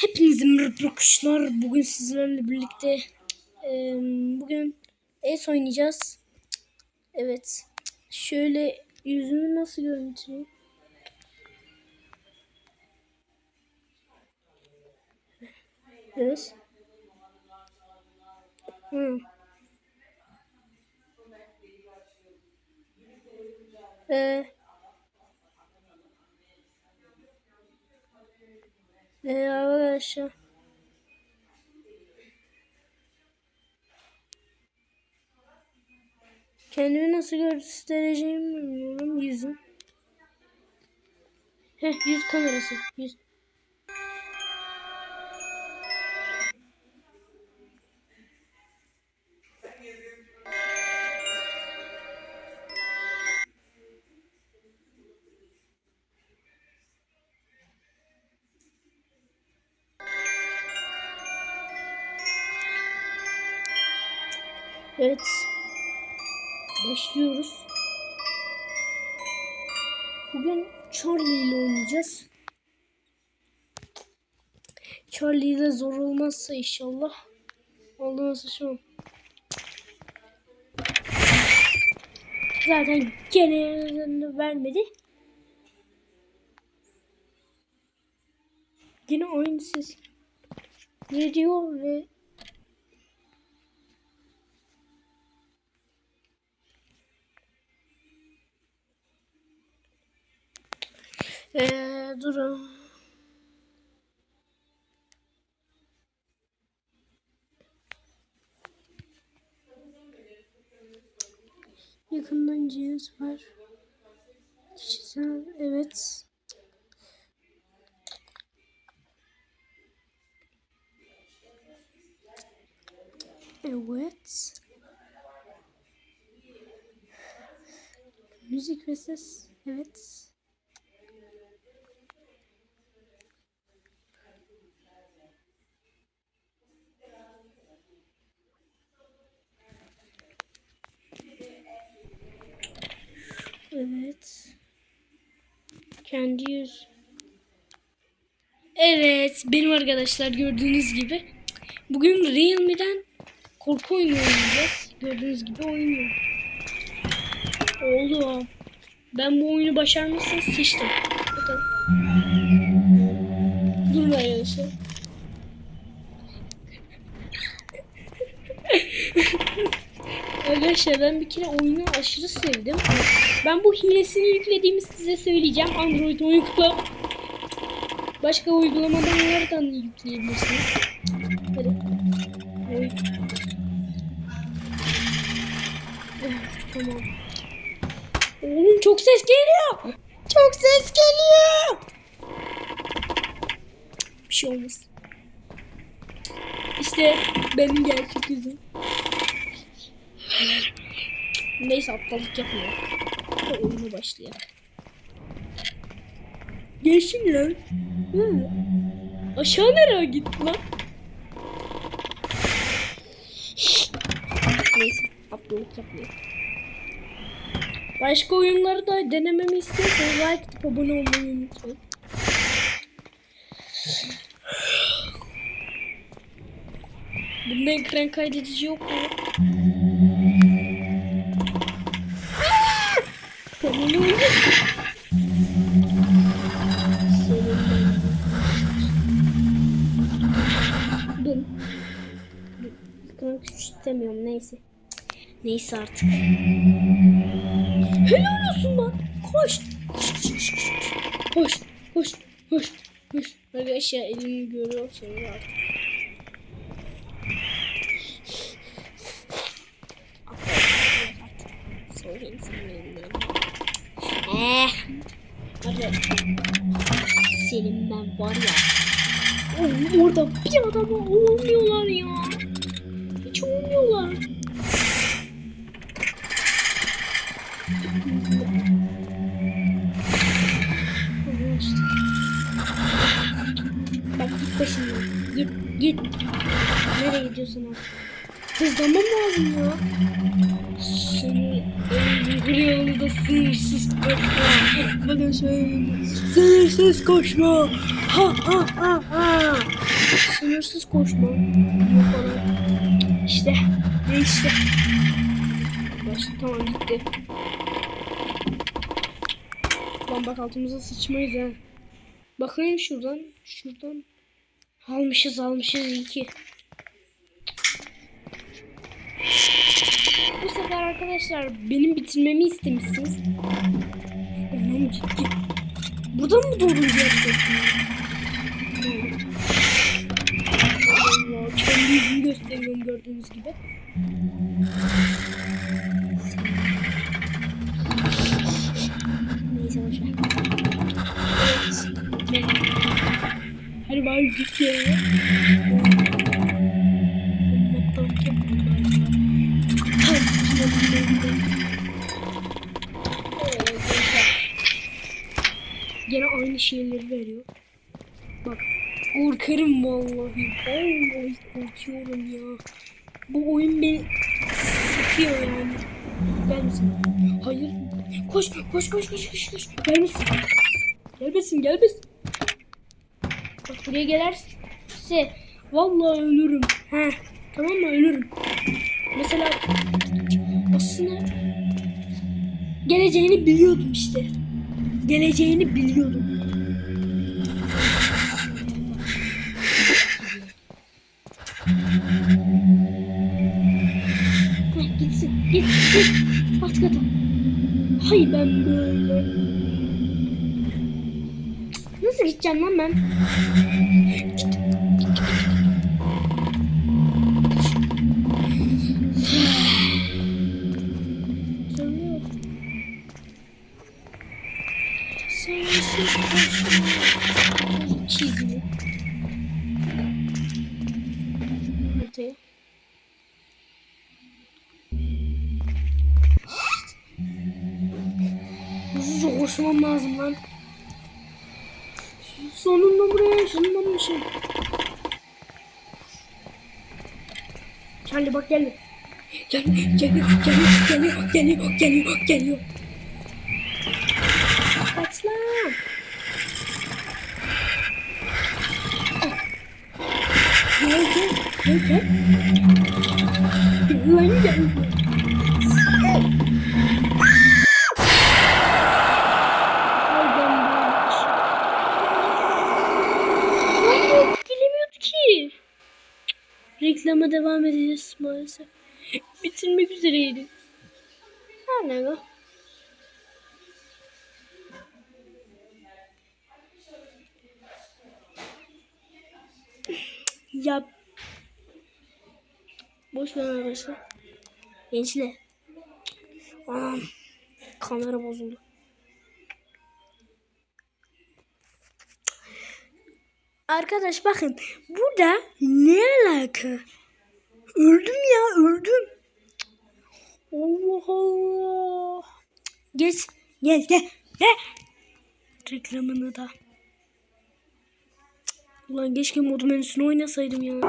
Hepinize merhaba arkadaşlar. Bugün sizlerle birlikte eee, bugün ES oynayacağız. Evet. Şöyle yüzümü nasıl görüntüleyeyim? Evet. Hı. Ee, ee, arkadaşlar. Kendimi nasıl göstereceğimi bilmiyorum. Yüzüm. Heh yüz kamerası. Yüz. Evet. Başlıyoruz. Bugün Charlie ile oynayacağız. Charlie ile zor olmazsa inşallah. Allah'ın sıçramam. Zaten gene vermedi. Yine aynı ses veriyor ve Eee durun. Yakından cihaz var. Kişisel evet. Evet. Müzik ve ses. Evet. Evet. Kendi yüz. Evet. Benim arkadaşlar gördüğünüz gibi. Bugün Realme'den korku oyunu oynayacağız. Gördüğünüz gibi oynuyor. Oldu. Ben bu oyunu başarmışsam sıçtım. Bakın. Durun arkadaşlar. Arkadaşlar ben bir kere oyunu aşırı sevdim. Ben bu hilesini yüklediğimi size söyleyeceğim. Android uygulama. Başka uygulamadan nereden yükleyebilirsiniz? Hadi. Tamam. Oğlum çok ses geliyor. Çok ses geliyor. Bir şey olmaz. İşte benim gerçek yüzüm. Neyse aptallık yapmıyor. Hadi oyuna başlayalım. Geçin lan. Hı. Aşağı nereye gitti lan? Neyse aptallık yapmıyor. Başka oyunları da denememi istiyorsanız like atıp abone olmayı unutmayın. Bunda ekran kaydedici yok mu? Ekran küçük istemiyorum neyse. Neyse artık. Helal olsun lan. Koş. Koş koş koş koş. Arkadaşlar elimi görüyorsanız artık. Sonra insanın elinden. Eh. Senin ben var ya. Oğlum orada bir adama olmuyorlar ya. Hiç olmuyorlar. Bak git başımdan. Git git. Nereye gidiyorsun artık? Hızlanmam lazım ya. Sınırsız koşma. Bana söyle. Sınırsız koşma. Ha ha ha ha. sınırsız koşma. İşte. Ne işte. Başta tamam gitti. Lan bak altımıza sıçmayız ha. Bakayım şuradan. Şuradan. Almışız almışız iyi ki. Bu sefer arkadaşlar benim bitirmemi istemişsiniz. Anam ciddi. Buradan mı doğru gerçekten? Allah kendi yüzümü gösteriyorum gördüğünüz gibi. Neyse boşver. Evet. Hadi bari git ya. Gene aynı şeyleri veriyor. Bak korkarım vallahi. Vallahi korkuyorum ya. Bu oyun beni sıkıyor yani. Gel misin? Hayır. Koş koş koş koş koş koş. Gel misin? Gelmesin gelmesin. Bak buraya gelirse vallahi ölürüm. He. Tamam mı ölürüm. Mesela aslında geleceğini biliyordum işte. Geleceğini biliyordum. Heh, gitsin. Git git. Alt kata. Hay ben böyle. Nasıl gideceğim lan ben? Git. Söylüyor. Ortaya. Hızlıca koşmam lazım lan. Sonunda buraya ışınlanmışım. Charlie bak gelme. Geliyor, geliyor, geliyor, geliyor, geliyor, geliyor, geliyor. Kaç lan. Ah. Reklama devam edeceğiz maalesef. Bitirmek üzereydi. Her ne go. Ya boş ver arkadaşlar. Gençler. Anam kamera bozuldu. Arkadaş bakın burada ne alaka? Öldüm ya öldüm. Allah Allah. Geç gel gel gel. Reklamını da. Ulan keşke mod menüsünü oynasaydım ya.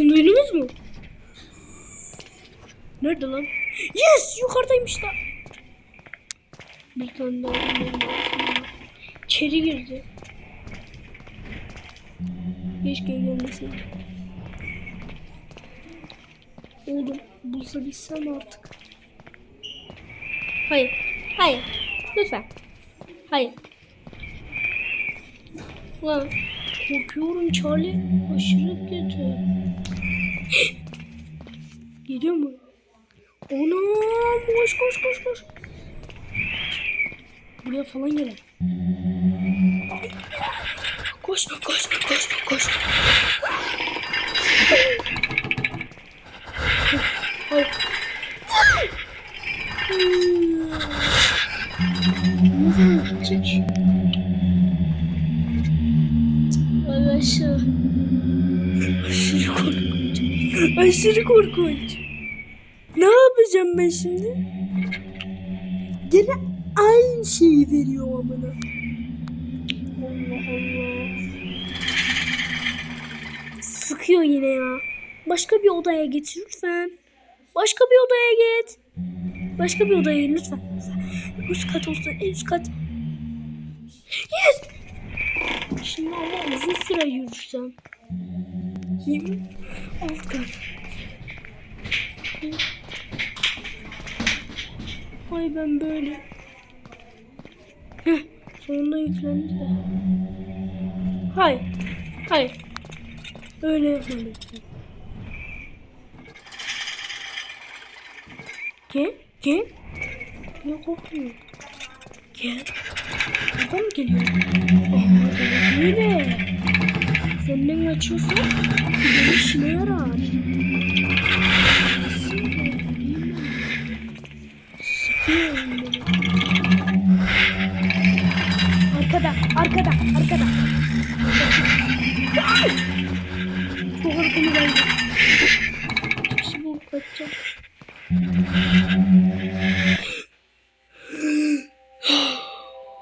Sesini duydunuz mu? Nerede lan? Yes yukarıdaymış da. Bir tane daha. İçeri girdi. Keşke gelmeseydi. Oğlum bulsa bilsem artık. Hayır. Hayır. Lütfen. Hayır. Lan korkuyorum Charlie. Aşırı kötü. Geliyor mu? Anam koş koş koş koş. Buraya falan gelir. Koş koş koş koş. Ay. Nasıl Aşırı korkunç. Ne yapacağım ben şimdi? Gene aynı şeyi veriyor amına. Allah Allah. Sıkıyor yine ya. Başka bir odaya git lütfen. Başka bir odaya git. Başka bir odaya git lütfen. Üst kat olsun en üst kat. Yes! Şimdi ama uzun süre yürürsem. Yemin. Ay ben böyle. Heh, sonunda yüklendi de. Hayır. Hayır. Öyle yapmalıyım. Gel. Gel. Ne korkuyor? Gel. Buradan mı geliyor? Aa, demek öyle. Senden kaçıyorsa benim işime yarar. Sıkıyorum beni. Arkada, arkada, arkada. Çok arkamı geldi. Şimdi bu kaçacağım.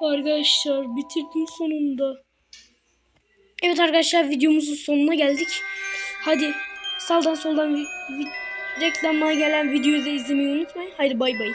Arkadaşlar bitirdim sonunda. Evet arkadaşlar videomuzun sonuna geldik. Hadi sağdan soldan reklamlara gelen videoyu da izlemeyi unutmayın. Haydi bay bay.